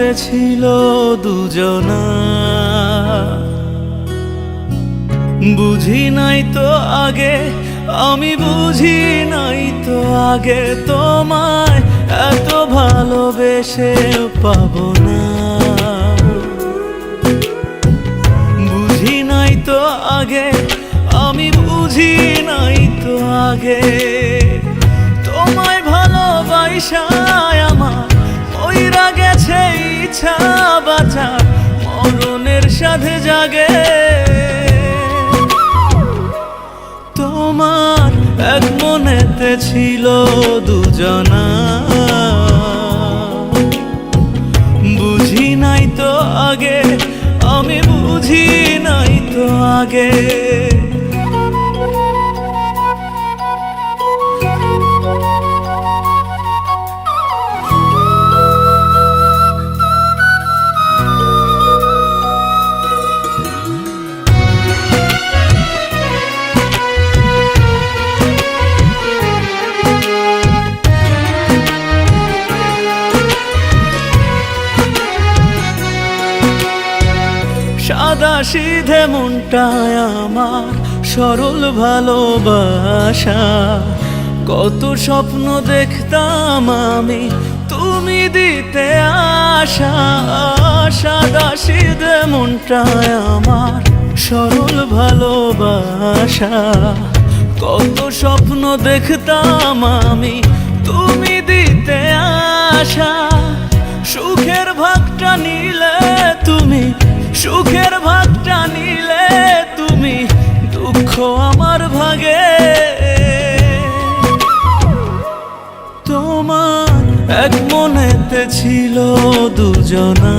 মনেতে ছিল দুজনা। বুঝি নাই তো আগে, আমি বুঝি নাই তো আগে তোমায় এত ভালোবেসে পাব না। বুঝি নাই তো আগে, আমি বুঝি নাই তো আগে, তোমায় গেছে ইচ্ছা বাঁচার, মরণের সাথে জাগে। তোমার এক মনেতে ছিল দুজনা। বুঝি নাই তো আগে, আমি বুঝি নাই তো আগে। সিধে মনটায় আমার সরল ভালোবাসা। কত স্বপ্ন দেখতাম আমি, তুমি দিতে আশা। সাদা সিধে মনটায় আমার সরল ভালোবাসা। কত স্বপ্ন দেখতাম আমি, তুমি দিতে আশা। সুখের ভাগটা নিলে তুমি সুখের ভাগটা নিলে তুমি দুঃখ আমার ভাগে। তোমার এক মনেতে ছিল দুজনা।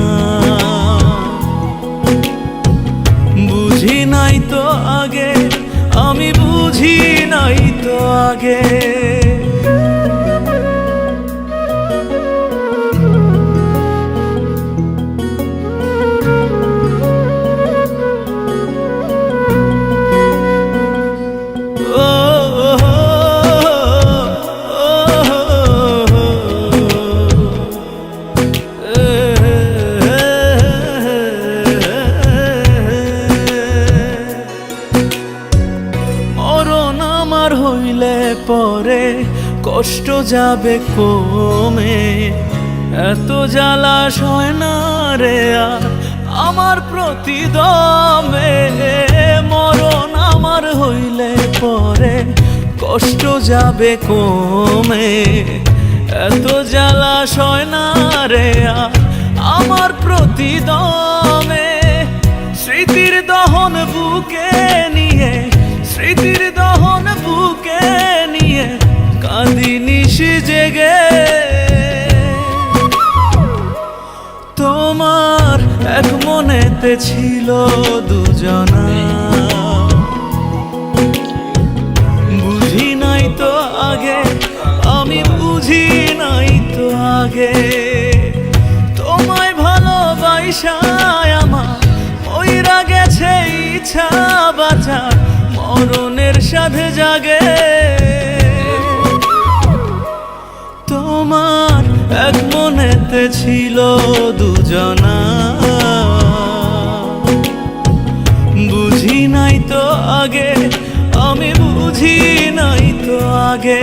বুঝি নাই তো আগে, আমি বুঝি নাই তো আগে। হইলে পরে কষ্ট যাবে কমে। এত জ্বালা সয় না রে আর আমার প্রতিদমে। মরণ আমার হইলে পরে কষ্ট যাবে কমে। এত জ্বালা সয় না রে আর আমার প্রতিদমে তোমার এক মনেতে ছিল দুজনা। বুঝি নাই তো আগে, আমি বুঝি নাই তো আগে। তোমায় ভালোবাসায় আমার ওইরা গেছে ইচ্ছা বাঁচার, মরণের সাথে জাগে। তোমার এক মনেতে ছিল দুজনা বুঝি নাই তো আগে আমি বুঝি নাই তো আগে